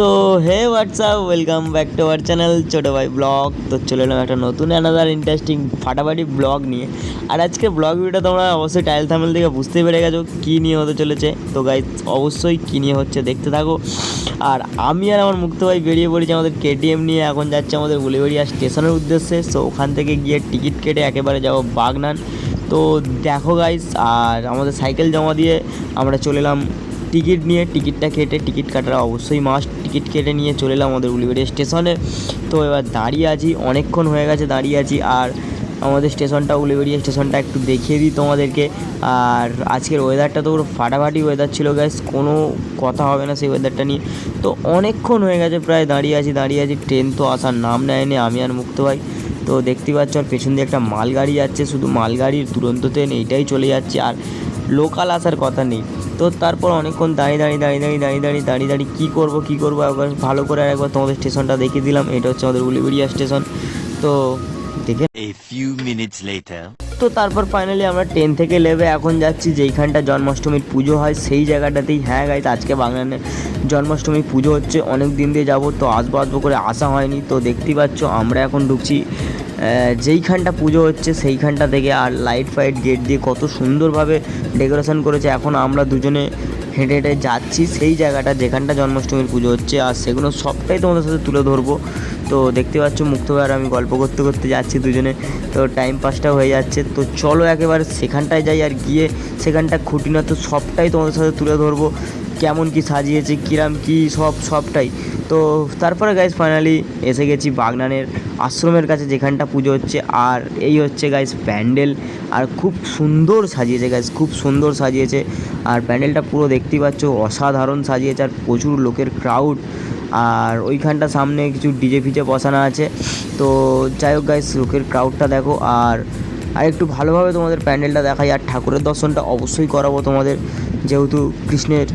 So hey what's up welcome back to our channel ছোটো ভাই blog তো চলে এলাম একটা নতুন অ্যানাদার ইন্টারেস্টিং ফাটাফাটি ব্লগ নিয়ে। আর আজকে ব্লগ ভিডিওটা তোমরা অবশ্যই টাইল থামেল থেকে বুঝতে পেরে গেছো কী নিয়ে হতে চলেছে। তো গাই অবশ্যই কী নিয়ে হচ্ছে দেখতে থাকো। আর আমি আর আমার মুক্ত ভাই বেরিয়ে পড়েছি আমাদের কেটিএম নিয়ে। এখন যাচ্ছে আমাদের উলিবেড়িয়া স্টেশনের উদ্দেশ্যে। সো ওখান থেকে গিয়ে টিকিট কেটে একেবারে যাব বাগনান। তো দেখো গাইস আর আমাদের সাইকেল জমা দিয়ে আমরা চলে এলাম টিকিট নিয়ে টিকিটটা কেটে টিকিট কাটার অবশ্যই মাস্ট টিকিট কেটে নিয়ে চলে এলাম আমাদের উলিবেড়িয়া স্টেশনে। তো এবার দাঁড়িয়ে আছি, অনেকক্ষণ হয়ে গেছে দাঁড়িয়ে আছি, আর আমাদের স্টেশনটা, উলিবেড়িয়া স্টেশনটা একটু দেখিয়ে দিই তোমাদেরকে। আর আজকের ওয়েদারটা তো পুরো ফাটাফাটি ওয়েদার ছিল গ্যাস কোনো কথা হবে না সেই ওয়েদারটা নিয়ে। তো অনেকক্ষণ হয়ে গেছে প্রায় দাঁড়িয়ে আছি দাঁড়িয়ে আছি। ট্রেন তো আসার নাম নেয়নি, আমি আর মুক্ত ভাই। তো দেখতে পাচ্ছ, আর পেছন দিয়ে একটা মালগাড়ি যাচ্ছে, শুধু মালগাড়ির দুরন্ত ট্রেন এইটাই চলে যাচ্ছে। আর লোকাল আসার কথা নেই। তো তারপর অনেকক্ষণ দাঁড়িয়ে দাঁড়িয়ে দাঁড়িয়ে দাঁড়িয়ে দাঁড়িয়ে দাঁড়িয়ে দাঁড়িয়ে দাঁড়িয়ে কী করব কী করব একবার ভালো করে আর একবার তোমাদের স্টেশনটা দেখিয়ে দিলাম। এটা হচ্ছে আমাদের উলিবেড়িয়া স্টেশন। তো দেখে few minutes later. তো তারপর ফাইনালি আমরা ট্রেন থেকে নেবে এখন যাচ্ছি যেইখানটা জন্মাষ্টমীর পুজো হয় সেই জায়গাটাতেই। হ্যাঁ গাইজ আজকে বাংলানে জন্মাষ্টমী পুজো হচ্ছে অনেক দিন দিয়ে যাব তো আসব আসব করে আসা হয়নি। তো দেখতেই পাচ্ছ আমরা এখন ঢুকছি যেইখানটা পুজো হচ্ছে সেইখানটা থেকে আর লাইট ফাইট গেট দিয়ে কত সুন্দরভাবে ডেকোরেশন করেছে। এখন আমরা দুজনে হেঁটে হেঁটে যাচ্ছি সেই জায়গাটা যেখানটা জন্মাষ্টমীর পুজো হচ্ছে। আর সেগুলো সবটাই তোমাদের সাথে তুলে ধরবো। তো দেখতে পাচ্ছ মুক্ত আর আমি গল্প করতে করতে যাচ্ছি দুজনে। তো টাইম পাসটা হয়ে যাচ্ছে। তো চলো একেবারে সেখানটায় যাই আর গিয়ে সেখানটা খুঁটিনাটি সবটাই তোমাদের সাথে তুলে ধরবো। কেমন কি সাজিয়েছে, কিরাম কি সব, সবটাই। তো তারপরে গাইজ ফাইনালি এসে গেছি বাগনানের আশ্রমের কাছে যেখানটা পুজো হচ্ছে। আর এই হচ্ছে গাইজ প্যান্ডেল। আর খুব সুন্দর সাজিয়েছে গাইজ খুব সুন্দর সাজিয়েছে। আর প্যান্ডেলটা পুরো দেখতেই পাচ্ছ, অসাধারণ সাজিয়েছে। আর প্রচুর লোকের ক্রাউড আর ওইখানটা সামনে কিছু ডিজে ফিজে বসানো আছে। তো যাই হোক গাইজ লোকের ক্রাউডটা দেখো। আর আর একটু ভালোভাবে তোমাদের প্যান্ডেলটা দেখাই আর ঠাকুরের দর্শনটা অবশ্যই করাবো তোমাদের। যেহেতু কৃষ্ণের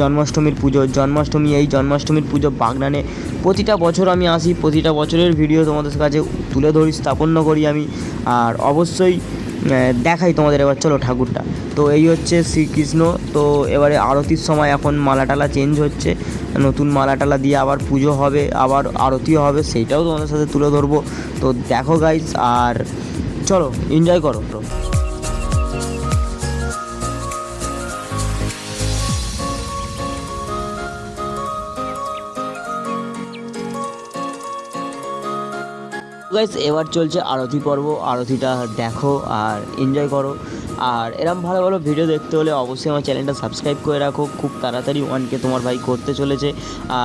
জন্মাষ্টমীর পুজো, জন্মাষ্টমী এই জন্মাষ্টমীর পুজো বাগনানে প্রতিটা বছর আমি আসি, প্রতিটা বছরের ভিডিও তোমাদের কাছে তুলে ধরি স্থাপন করি আমি। আর অবশ্যই দেখাই তোমাদের এবার, চলো ঠাকুরটা। তো এই হচ্ছে শ্রীকৃষ্ণ। তো এবারে আরতির সময় এখন মালা টালা চেঞ্জ হচ্ছে। নতুন মালা টালা দিয়ে আবার পুজো হবে, আবার আরতিও হবে, সেইটাও তোমাদের সাথে তুলে ধরবো। তো দেখো গাইজ আর চলো এনজয় করো গাইস এবার চলছে আরতি পর্ব। আরতিটা দেখো আর এনজয় করো। আর এরম ভালো ভালো ভিডিও দেখতে হলে অবশ্যই আমার চ্যানেলটা সাবস্ক্রাইব করে রাখো। খুব তাড়াতাড়ি ওয়ানকে তোমার ভাই করতে চলেছে।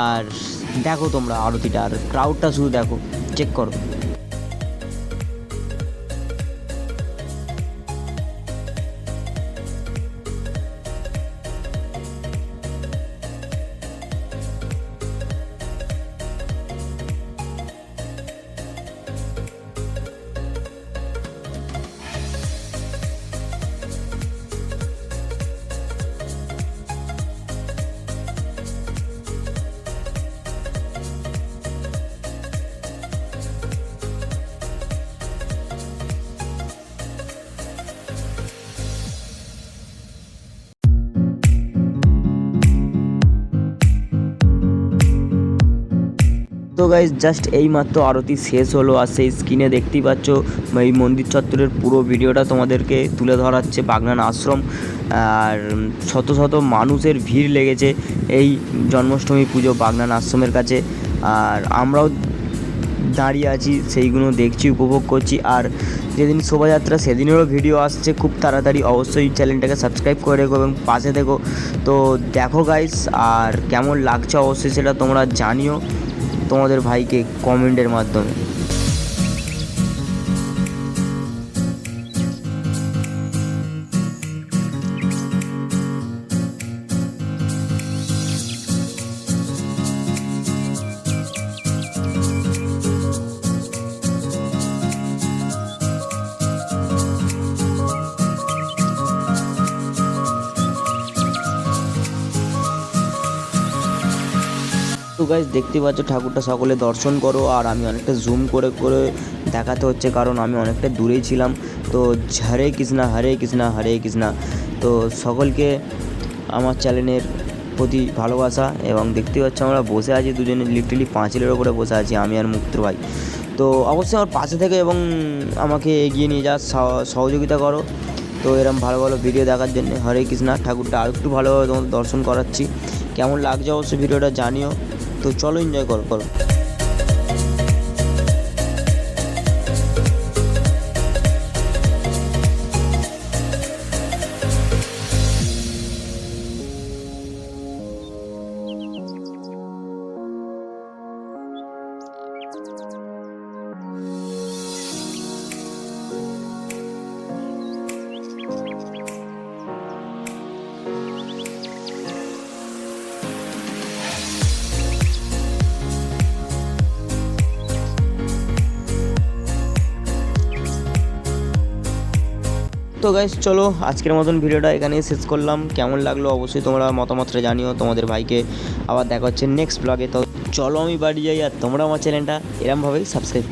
আর দেখো তোমরা আরতিটা আর ক্রাউডটা শুধু দেখো। চেক করো। তো গাইজ জাস্ট এই মাত্র আরতি শেষ হলো আর সেই স্ক্রিনে দেখতেই পাচ্ছ, এই মন্দির চত্বরের পুরো ভিডিওটা তোমাদেরকে তুলে ধরাচ্ছে বাগনান আশ্রম। আর শত শত মানুষের ভিড় লেগেছে এই জন্মাষ্টমী পুজো বাগনান আশ্রমের কাছে। আর আমরাও দাঁড়িয়ে আছি, সেইগুলো দেখছি, উপভোগ করছি। আর যেদিন শোভাযাত্রা, সেদিনেরও ভিডিও আসছে, খুব তাড়াতাড়ি অবশ্যই চ্যানেলটাকে সাবস্ক্রাইব করে রেখো এবং পাশে দেখো তো দেখো গাইস আর কেমন লাগছে অবশ্যই সেটা তোমরা জানিও। তোমাদের ভাইকে কমেন্টের মাধ্যমে। তো গাইজ দেখতে পাচ্ছ, ঠাকুরটা সকলে দর্শন করো, আর আমি অনেকটা জুম করে করে দেখাতে হচ্ছে, কারণ আমি অনেকটা দূরেই ছিলাম। তো হরে কৃষ্ণা হরে কৃষ্ণা হরে কৃষ্ণা। তো সকলকে আমার চ্যানেলের প্রতি ভালোবাসা, এবং দেখতে পাচ্ছ, আমরা বসে আছি দুজনে লিটারলি পাঁচিলের ওপরে বসে আছি, আমি আর মুক্ত ভাই। তো অবশ্যই আমার পাশে থেকে এবং আমাকে এগিয়ে নিয়ে যাওয়ার সহযোগিতা করো। তো এরকম ভালো ভালো ভিডিও দেখার জন্য হরে কৃষ্ণা, ঠাকুরটা আর একটু ভালোভাবে দর্শন করাচ্ছি। কেমন লাগছে অবশ্যই ভিডিওটা জানিও। তো চলো এনজয় করো করো। তো গাইস চলো আজকের মতন ভিডিওটা এখানেই শেষ করলাম। কেমন লাগল অবশ্যই তোমরা মতামতটা জানিও, তোমাদের ভাইকে। আবার দেখা হচ্ছে নেক্সট ব্লগে তো চলো আমি বাড়ি যাই আর তোমরা আমার চ্যানেলটা এরমভাবেই সাবস্ক্রাইব